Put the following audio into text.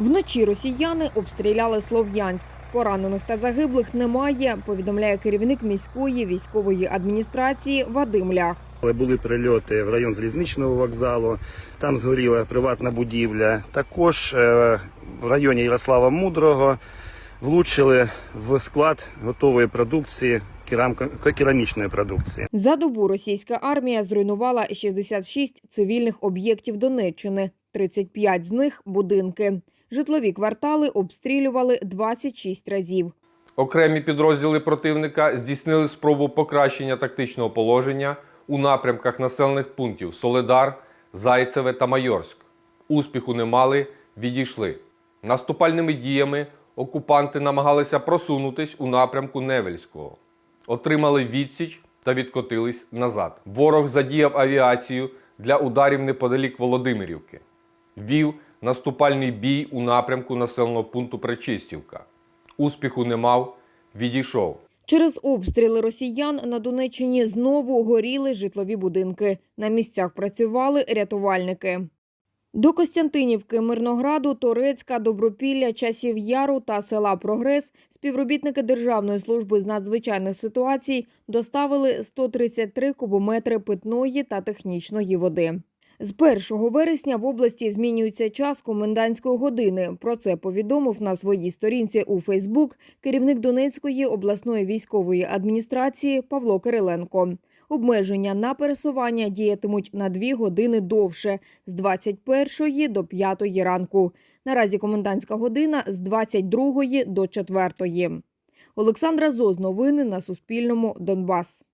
Вночі росіяни обстріляли Слов'янськ. Поранених та загиблих немає, повідомляє керівник міської військової адміністрації Вадим Лях. Були прильоти в район залізничного вокзалу, там згоріла приватна будівля. Також е, в районі Ярослава Мудрого влучили в склад готової продукції, керамічної продукції. За добу російська армія зруйнувала 66 цивільних об'єктів Донеччини, 35 з них будинки. Житлові квартали обстрілювали 26 разів. Окремі підрозділи противника здійснили спробу покращення тактичного положення у напрямках населених пунктів Соледар, Зайцеве та Майорськ. Успіху не мали, відійшли. Наступальними діями окупанти намагалися просунутись у напрямку Невельського. Отримали відсіч та відкотились назад. Ворог задіяв авіацію для ударів неподалік Володимирівки. Вів наступальний бій у напрямку населеного пункту Пречистівка. Успіху не мав, відійшов. Через обстріли росіян на Донеччині знову горіли житлові будинки. На місцях працювали рятувальники. До Костянтинівки, Мирнограду, Торецька, Добропілля, Часів Яру та села Прогрес співробітники Державної служби з надзвичайних ситуацій доставили 133 кубометри питної та технічної води. З 1 вересня в області змінюється час комендантської години. Про це повідомив на своїй сторінці у Фейсбук керівник Донецької обласної військової адміністрації Павло Кириленко. Обмеження на пересування діятимуть на дві години довше з 21 до 5 ранку. Наразі комендантська година з 22 до 4. Олександра Зоз. Новини на Суспільному. Донбас.